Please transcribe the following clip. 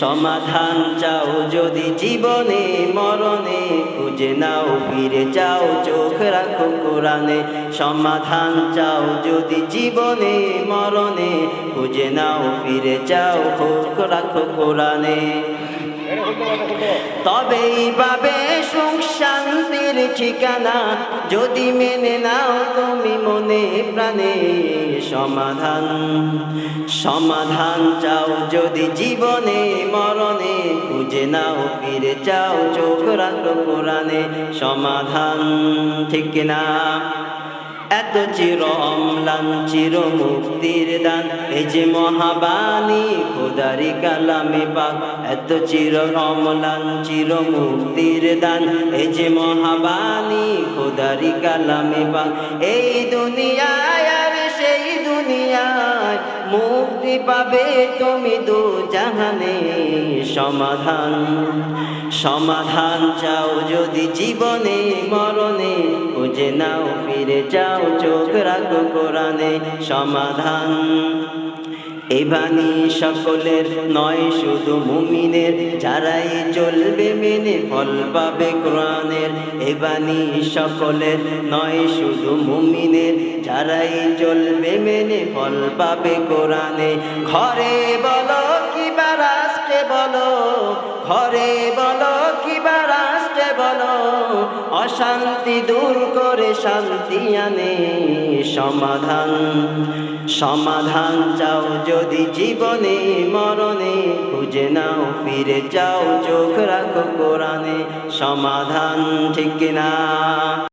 সমাধান চাও যদি জীবনে, মরণে, খুঁজে নাও, ফিরে যাও, চোখ রাখো কোরআনে। সমাধান চাও যদি জীবনে, মরণে, খুঁজে নাও, ফিরে যাও, চোখ রাখো কোরআনে। তবেই পাবে সুখ শান্তির ঠিকানা। যদি মেনে নাও তুমি মনে প্রাণে সমাধান। সমাধান চাও যদি জীবনে, মরণে, খুঁজে নাও, ফিরে চাও চোখ রাখো কোরআনে সমাধান, ঠিক না এত চির অম্লান চির মুক্তির দান। এই যে মহাবাণী, খোদারি কালামে পাক। এত চির অম্লান চির মুক্তির দান। এই যে মহাবাণী, খোদারি কালামে পাক। এই দুনিয়ায় আর সেই দুনিয়ায় মুক্তি পাবে তুমি দু জাহানে। সমাধান সমাধান চাও যদি জীবনে, মরণে, খুঁজে নাও, ফিরে যাও, চোখ রাখো কোরআনে সমাধান। বাণী সকলের নয়, শুধু মুমিনের, যারাই চলবে মেনে ফল পাবে কোরআনের। বাণী সকলের নয়, শুধু মুমিনের, যারাই চলবে মেনে ফল পাবে কোরআনে। ঘরে বলো ঘরে বলো কিবা রাষ্ট্রে বলো? অশান্তি দূর করে শান্তি আনে। সমাধান সমাধান চাও যদি জীবনে, মরণে, খুঁজে নাও, ফিরে যাও চোখ রাখো কোরআনে। সমাধান ঠিক না